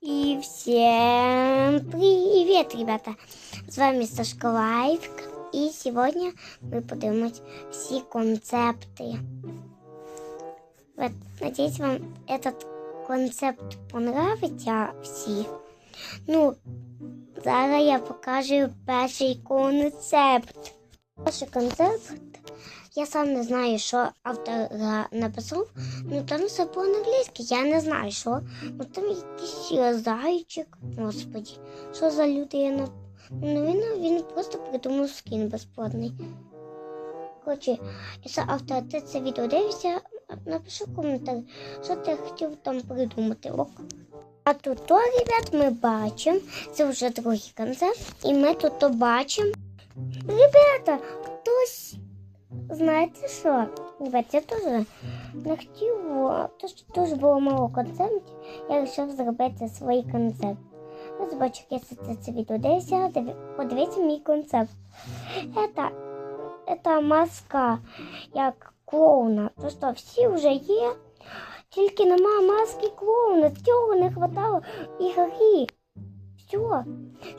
И всем привет, ребята! С вами Сашка Лайф. И сегодня мы подумать все концепты. Вот, надеюсь, вам этот концепт понравиться всі. Ну, зараз я покажу перший концепт. Перший концепт. Я сам не знаю, що автор е, написав. Ну там все по-англійськи, я не знаю, що. Ну там якийсь е, зайчик. Господі, що за людина? Ну він, він просто придумав скін безплатний. Коротше, якщо автор ти це відео дивишся, напиши в коментарі, що ти хотів там придумати. Ок. А тут, то, ребят, ми бачимо, це вже другий концерт, і ми тут то бачимо. Ребята, хтось Знаєте що? Ребят, я теж не хотів, о, то що теж було мало концертів, я вирішив зробити свій концерт. Ось бачу, якщо ти це відео дивишся, диві- подивіться мій концерт. Это, это маска як клоуна. То що всі вже є, тільки нема маски клоуна, цього не хватало і грі. Все,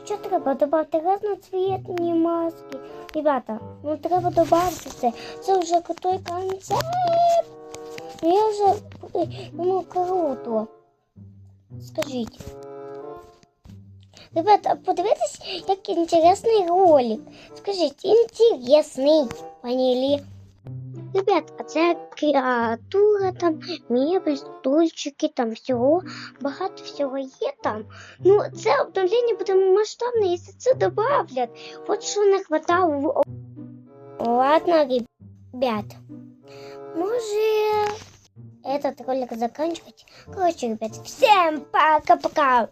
що треба додати разноцвітні маски. Ребята, ну треба додати це. Це вже крутой концепт. Ну я вже ну круто. Скажіть. Ребята, подивитесь, як інтересний ролик. Скажіть, інтересний, пані Лі. Ребят, а це креатура, там, мебель, стульчики, там всього, багато всього є там. Ну, це обновлення буде масштабне, якщо це добавлять. От що не хватало в Ладно, ребят. Може этот ролик заканчивать. Короче, ребят, всем пока-пока.